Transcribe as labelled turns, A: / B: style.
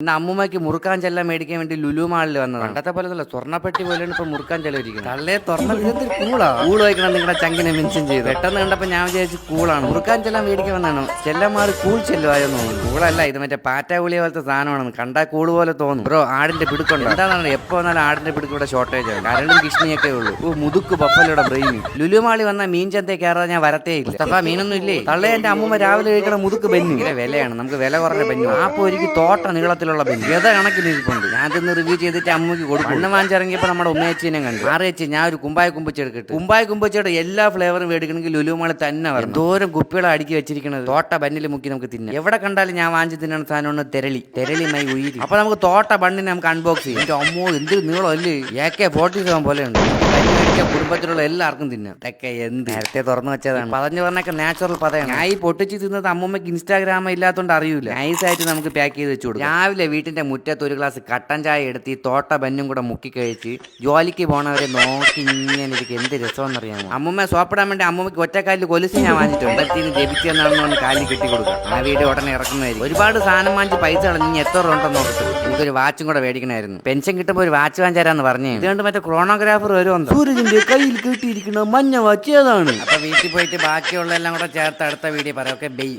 A: ഇന്ന് അമ്മുമ്മയ്ക്ക് മുറുക്കാൻ ചെല്ലാൻ മേടിക്കാൻ വേണ്ടി ലുലു മാളിൽ വന്നത്. പണ്ടത്തെ പോലെ അല്ല സ്വർണപ്പെട്ടി പോലെയാണ് ഇപ്പൊ മുറുക്കാൻ ചെലവിരിക്കുന്നത്. തള്ളേ തുറന്ന വിധത്തിൽ കൂളാ? കൂൾ വയ്ക്കണം നിങ്ങളുടെ ചങ്കിനെ മെൻഷൻ ചെയ്ത്. പെട്ടെന്ന് കണ്ടപ്പോ ഞാൻ വിചാരിച്ചു കൂളാണ്. മുറുക്കാൻ ചെല്ലാൻ മേടിക്കാൻ വന്നാണ്. ചെല്ലമാർ കൂൾ ചെല്ലുവായെന്ന് തോന്നുന്നു. കൂളല്ല ഇത് മറ്റേ പാറ്റ ഗുളിയ പോലത്തെ സാധനമാണെന്ന് കണ്ടാൽ കൂൾ പോലെ തോന്നും. ബ്രോ ആടിന്റെ പിടുക്കുണ്ട്? എന്താണെന്ന് എപ്പോ വന്നാലും ആടിന്റെ പിടുക്ക് ഇവിടെ ഷോർട്ടേജ് ആണ്. കരളും കിഷ്ണിയൊക്കെ ഉള്ളൂ. ഓ മുതുക്ക് ബഫലോടെ ബ്രെയിൻ ലുലു മാളി വന്ന മീൻ ചന്തേ കയറാതെ ഞാൻ വരത്തേ ഇല്ല. മുസ്തഫ മീനൊന്നും ഇല്ലേ? തള്ളേ എന്റെ അമ്മൂമ്മ രാവിലെ കഴിക്കണ മുതുക്ക് ബെന്നു. ഇങ്ങനെ വിലയാണ്. നമുക്ക് വില കുറഞ്ഞ ബെന്നു. ആ പോരിക്ക് തോട്ട നീളത്തിലുള്ള ബെന്നു ഗത കണക്കിന് ഇരിപ്പുണ്ട്? ഞാൻ ഇതൊന്ന് റിവ്യൂ ചെയ്തിട്ട് അമ്മയ്ക്ക് കൊടുക്കും. അണ്ണ വാങ്ങിച്ചിറങ്ങിയപ്പോ നമ്മുടെ ഉമ്മയച്ചീനെ കണ്ടു. ആറേച്ചി ഞാൻ ഒരു കുമ്പായ കുമ്പിച്ചെടുക്കട്ടെ കുമ്പായ കുമ്പച്ചയുടെ എല്ലാ ഫ്ലേവറും മേടിക്കണമെങ്കിൽ ലുലുമാളി തന്നെ വരണം. ദൂരം കുപ്പികളെ അടുക്കി വെച്ചിരിക്കുന്നത് തോട്ട ബന്നിൽ മുക്കി നമുക്ക് തിന്നാം. എവിടെ കണ്ടാലും ഞാൻ വാങ്ങിച്ച് തിന്നണ സാധനമാണ് തെരളി തെരളി. മൈ ഉയിരി. അപ്പൊ നമുക്ക് തോട്ട ബണ്ണിനെ നമുക്ക് അൺബോക്സ് ചെയ്യാം. എന്റെ അമ്മോ എന്ത് നീളം അല്ലേ എ കെ ഫോർട്ടി സെവൻ പോലെ ബന്ന് മേടിക്കാൻ കുടുംബത്തിലുള്ള എല്ലാവർക്കും തിന്നാം. ഇതൊക്കെ എന്ത്? നേരത്തെ തുറന്നു വെച്ചതാണ്. പറഞ്ഞു പറഞ്ഞൊക്കെ നാച്ചുറൽ പതയാണ് ഞാൻ ഈ പൊട്ടിച്ച് തിന്നത് അമ്മമ്മക്ക് ഇൻസ്റ്റാഗ്രാം ഇല്ലാത്തതുകൊണ്ട് അറിയൂല. നൈസായിട്ട് നമുക്ക് പാക്ക് ചെയ്ത് വെച്ചു കൊടുക്കും. രാവിലെ വീട്ടിന്റെ മുറ്റത്ത് ഒരു ഗ്ലാസ് കട്ടൻ ചായ എടുത്ത് ഈ തോട്ട ബന്നും കൂടെ മുക്കി കഴിച്ച് ജോലിക്ക് പോണവരെ നോക്കി ഇങ്ങനെ എനിക്ക് എന്ത് രസമെന്നറിയാമോ അമ്മമ്മ സോപ്പിടാൻ വേണ്ടി അമ്മമ്മക്ക് ഒറ്റക്കാലിൽ കൊലുസ് ഞാൻ വാങ്ങിച്ചിട്ടുണ്ട് അമ്പലത്തിന് ജപിച്ചെന്നാണെന്ന് കാലിൽ കെട്ടി കൊടുക്കാം. ആ വീട് ഉടനെ ഇറക്കുന്നതായിരിക്കും. ഒരുപാട് സാധനം വാങ്ങിച്ച് പൈസ കളഞ്ഞ് ഇനി എത്ര രൂപ ഉണ്ടെന്ന് നോക്കട്ടെ. എനിക്കൊരു വാച്ചും കൂടെ മേടിക്കണമായിരുന്നു. പെൻഷൻ കിട്ടുമ്പോൾ ഒരു വാച്ച് വാങ്ങിച്ചാരാന്ന് പറഞ്ഞു. ഇതുകൊണ്ട് മറ്റേ ക്രോണോഗ്രാഫർ വരുമെന്ന് സൂര്യജിന്റെ കയ്യിൽ കെട്ടിയിരിക്കുന്ന മഞ്ഞ വാച്ച് ഏതാണ്? അപ്പൊ വീട്ടിൽ പോയിട്ട് ബാക്കിയുള്ള എല്ലാം കൂടെ ചേർത്ത് അടുത്ത വീഡിയോ പറയാം. Okay bye.